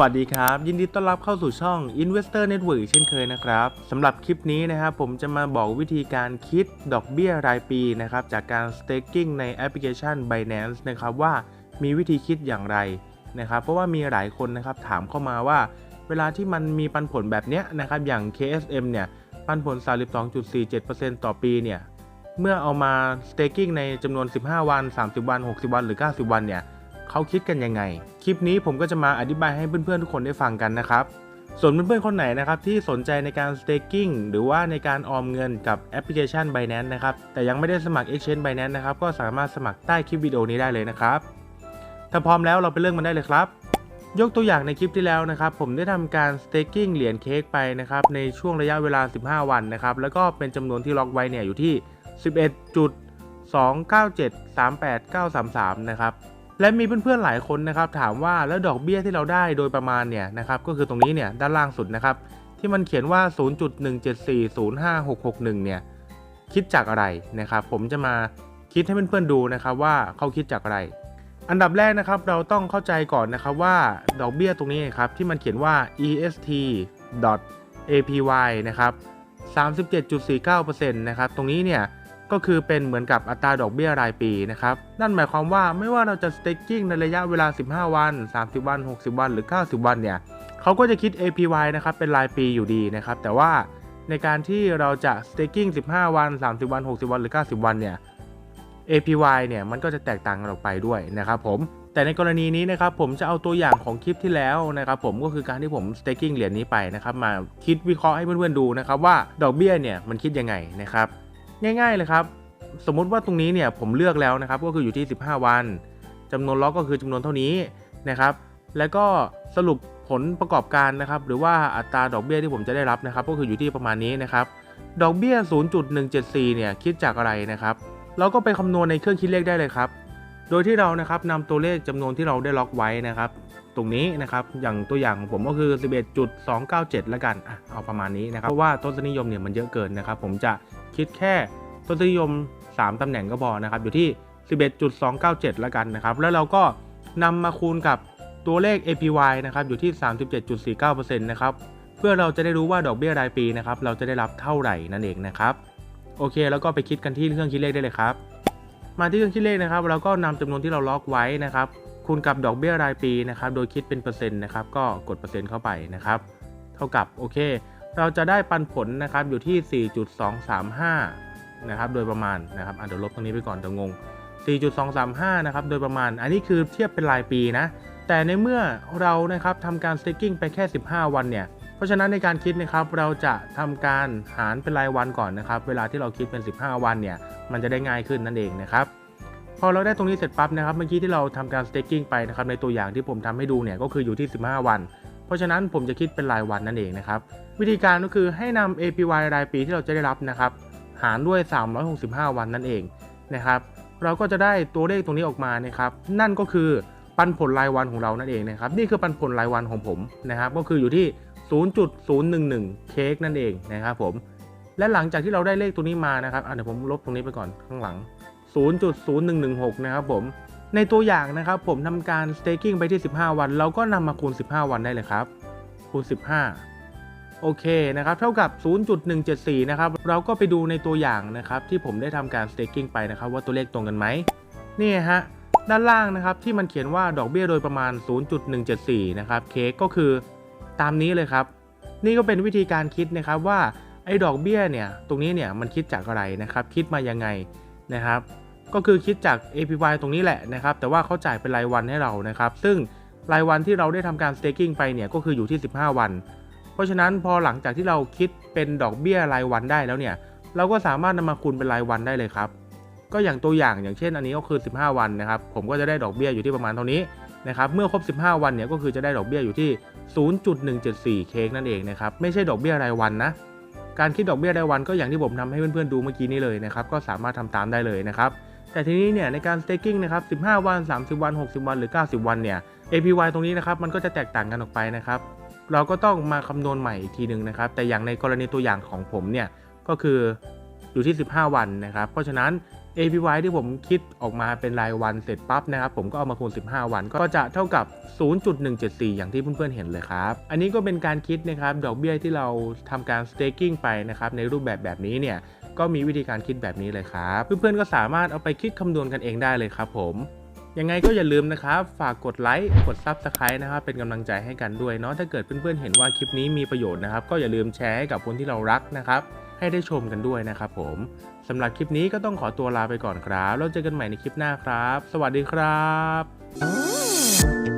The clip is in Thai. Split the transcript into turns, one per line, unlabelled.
วัสดีครับ ยินดีต้อนรับเข้าสู่ช่อง Investor Network เช่นเคยนะครับสำหรับคลิปนี้นะครับผมจะมาบอกวิธีการคิดดอกเบี้ยรายปีนะครับจากการ staking ในแอปพลิเคชัน Binance นะครับว่ามีวิธีคิดอย่างไรนะครับเพราะว่ามีหลายคนนะครับถามเข้ามาว่า เวลาที่มันมีปันผลแบบเนี้ยนะครับอย่าง KSM เนี่ยปันผล 32.47%ต่อปีเนี่ยเมื่อเอามา staking ในจำนวน 15 วัน 30 วัน 60 วัน หรือ 90 วันเนี่ยเขาคิดกันยังไง คลิปนี้ผมก็จะมาอธิบายให้เพื่อนๆทุกคนได้ฟังกันนะครับ ส่วนเพื่อนๆคนไหนนะครับที่สนใจในการ staking หรือว่าในการออมเงินกับแอปพลิเคชัน Binance นะครับ แต่ยังไม่ได้สมัคร Exchange Binance นะครับ ก็สามารถสมัครใต้คลิปวิดีโอนี้ได้เลยนะครับ ถ้าพร้อมแล้วเราไปเริ่มกันได้เลยครับยกตัวอย่างในคลิปที่แล้วนะครับ ผมได้ทำการ staking เหรียญเค้กไปนะครับ ในช่วงระยะเวลา 15 วันนะครับ แล้วก็เป็นจำนวนที่ล็อกไว้เนี่ยอยู่ที่ 11.29738933นะครับ และมีเพื่อนๆหลายคนนะครับถามว่าแล้วดอกเบี้ยที่เราได้โดยประมาณเนี่ยนะครับก็คือตรงนี้เนี่ยด้านล่างสุดนะครับที่มันเขียนว่า 0.1740561 เนี่ยคิดจากอะไรนะครับผมจะมาคิดให้เพื่อนๆดูนะครับว่าเขาคิดจากอะไร อันดับแรกนะครับเราต้องเข้าใจก่อนนะครับว่าดอกเบี้ยตรงนี้ครับที่มันเขียนว่า est apy นะครับ37.49%นะครับตรงนี้เนี่ย ก็คือเป็นเหมือนกับอัตราดอกเบี้ยรายปีนะครับนั่นหมายความว่าไม่ว่าเราจะ staking ในระยะเวลา 15 วัน 30 วัน 60 วัน หรือ 90 วันเนี่ยเขาก็จะคิด APY นะครับเป็นรายปีอยู่ดีนะครับแต่ว่าในการที่เราจะ staking 15 วัน 30 วัน 60 วัน หรือ 90 วันเนี่ย APY เนี่ยมันก็จะแตกต่างกันออกไปด้วยนะครับผมแต่ในกรณีนี้นะครับผมจะเอาตัวอย่างของคลิปที่แล้วนะครับผมก็คือการที่ผม staking เหรียญนี้ไปนะครับมาคิดวิเคราะห์ให้เพื่อนๆดูนะครับว่าดอกเบี้ยเนี่ยมันคิดยังไงนะครับ ง่ายๆเลยครับ สมมุติว่าตรงนี้เนี่ยผมเลือกแล้วนะครับ ก็คืออยู่ที่ 15 วันจำนวนล็อกก็คือจำนวนเท่านี้นะครับ แล้วก็สรุปผลประกอบการนะครับ หรือว่าอัตราดอกเบี้ยที่ผมจะได้รับนะครับ ก็คืออยู่ที่ประมาณนี้นะครับ ดอกเบี้ย 0.174 เนี่ยคิดจากอะไรนะครับ เราก็ไปคำนวณในเครื่องคิดเลขได้เลยครับ โดยที่เรานะครับนำตัวเลขจำนวนที่เราได้ล็อกไว้นะครับ ตรงนี้นะครับอย่างตัวอย่างของผมก็คือ 11.297 แล้วกันอะเอาประมาณนี้นะครับเพราะว่าต้นนิยมเนี่ยมันเยอะเกินนะครับ ผมจะคิดแค่ ต้นนิยม 3 ตำแหน่งก็พอนะครับ อยู่ที่ 11.297 แล้วกันนะครับ แล้วเราก็นำมาคูณกับตัวเลข APY นะครับอยู่ที่ 37.49%นะครับเพื่อเราจะได้รู้ว่าดอกเบี้ยรายปีนะครับเราจะได้รับเท่าไหร่นั่นเองนะครับโอเค แล้วก็ไปคิดกันที่เครื่องคิดเลขได้เลยครับ มาที่เครื่องคิดเลขนะครับ เราก็นำจำนวนที่เราล็อกไว้นะครับคูณกับดอกเบี้ยรายปีนะครับ โดยคิดเป็นเปอร์เซ็นต์นะครับ ก็กดเปอร์เซ็นต์เข้าไปนะครับ เท่ากับโอเค เราจะได้ปันผลนะครับอยู่ที่ 4.235 นะครับโดยประมาณนะครับอะเดี๋ยวลบตรงนี้ไปก่อนจะงง 4.235 นะครับโดยประมาณ อันนี้คือเทียบเป็นรายปีนะ แต่ในเมื่อเรานะครับทำการ staking ไปแค่ 15 วันเนี่ย เพราะฉะนั้นในการคิดนะครับเราจะทำการหารเป็นรายวันก่อนนะครับ เวลาที่เราคิดเป็น 15 วันเนี่ยมันจะได้ง่ายขึ้นนั่นเองนะครับพอเราได้ตรงนี้เสร็จปั๊บนะครับเมื่อกี้ที่เราทำการ staking ไปนะครับในตัวอย่างที่ผมทำให้ดูเนี่ยก็คืออยู่ที่ 15 วัน เพราะฉะนั้นผมจะคิดเป็นรายวันนั่นเองนะครับวิธีการก็คือให้นำ APY รายปีที่เราจะได้รับนะครับ หารด้วย 365 วันนั่นเองนะครับ เราก็จะได้ตัวเลขตรงนี้ออกมานะครับ นั่นก็คือปันผลรายวันของเรานั่นเองนะครับ นี่คือปันผลรายวันของผมนะครับ ก็คืออยู่ที่ 0.011 เค้กนั่นเองนะครับผม และหลังจากที่เราได้เลขตัวนี้มานะครับเดี๋ยวผมลบตรงนี้ไปก่อนข้างหลัง 0.0116 นะครับผม ในตัวอย่างนะครับ ผมทำการ staking ไปที่ 15 วัน เราก็นำมาคูณ 15 วันได้เลยครับ คูณ 15 โอเคนะครับเท่ากับ 0.174 นะครับ เราก็ไปดูในตัวอย่างนะครับ ที่ผมได้ทำการ staking ไปนะครับ ว่าตัวเลขตรงกันไหมนี่ฮะด้านล่างนะครับที่มันเขียนว่าดอกเบี้ยโดยประมาณ 0.174 นะครับเคก็คือตามนี้เลยครับ นี่ก็เป็นวิธีการคิดนะครับว่าไอ้ดอกเบี้ยเนี่ยตรงนี้เนี่ยมันคิดจากอะไรนะครับคิดมายังไงนะครับ ก็คือคิดจาก APY ตรงนี้แหละนะครับ แต่ว่าเขาจ่ายเป็นรายวันให้เรานะครับ ซึ่งรายวันที่เราได้ทำการ staking ไปเนี่ยก็คืออยู่ที่ 15 วัน เพราะฉะนั้นพอหลังจากที่เราคิดเป็นดอกเบี้ยรายวันได้แล้วเนี่ย เราก็สามารถนำมาคูณเป็นรายวันได้เลยครับ ก็อย่างตัวอย่างอย่างเช่น อันนี้ก็คือ 15 วันนะครับ ผมก็จะได้ดอกเบี้ยอยู่ที่ประมาณเท่านี้นะครับ เมื่อครบ 15 วันเนี่ยก็คือจะได้ดอกเบี้ยอยู่ที่ 0.174 เค้กนั่นเองนะครับ ไม่ใช่ดอกเบี้ยรายวันนะ การคิดดอกเบี้ยรายวันก็อย่างที่ผมทำให้เพื่อนๆดูเมื่อกี้นี้เลยนะครับ ก็สามารถทำตามได้เลยนะครับ แต่ทีนี้เนี่ยในการ staking นะครับ 15 วัน 30 วัน 60 วัน หรือ 90 วันเนี่ย APY ตรงนี้นะครับมันก็จะแตกต่างกันออกไปนะครับ เราก็ต้องมาคำนวณใหม่อีกทีหนึ่งนะครับ แต่อย่างในกรณีตัวอย่างของผมเนี่ย ก็คืออยู่ที่ 15 วันนะครับ เพราะฉะนั้น APY ที่ผมคิดออกมาเป็นรายวันเสร็จปั๊บนะครับ ผมก็เอามาคูณ 15 วัน ก็จะเท่ากับ 0.174 อย่างที่เพื่อนๆเห็นเลยครับ อันนี้ก็เป็นการคิดนะครับดอกเบี้ยที่เราทำการ staking ไปนะครับในรูปแบบแบบนี้เนี่ยก็มีวิธีการคิดแบบนี้เลยครับ เพื่อนๆก็สามารถเอาไปคิดคำนวณกันเองได้เลยครับผม ยังไงก็อย่าลืมนะครับ ฝากกดไลค์กดซับสไครต์นะครับเป็นกำลังใจให้กันด้วยเนาะถ้าเกิดเพื่อนๆเห็นว่าคลิปนี้มีประโยชน์นะครับ ก็อย่าลืมแชร์ให้กับคนที่เรารักนะครับ ให้ได้ชมกันด้วยนะครับผมสำหรับคลิปนี้ก็ต้องขอตัวลาไปก่อนครับแล้วเจอกันใหม่ในคลิปหน้าครับ สวัสดีครับ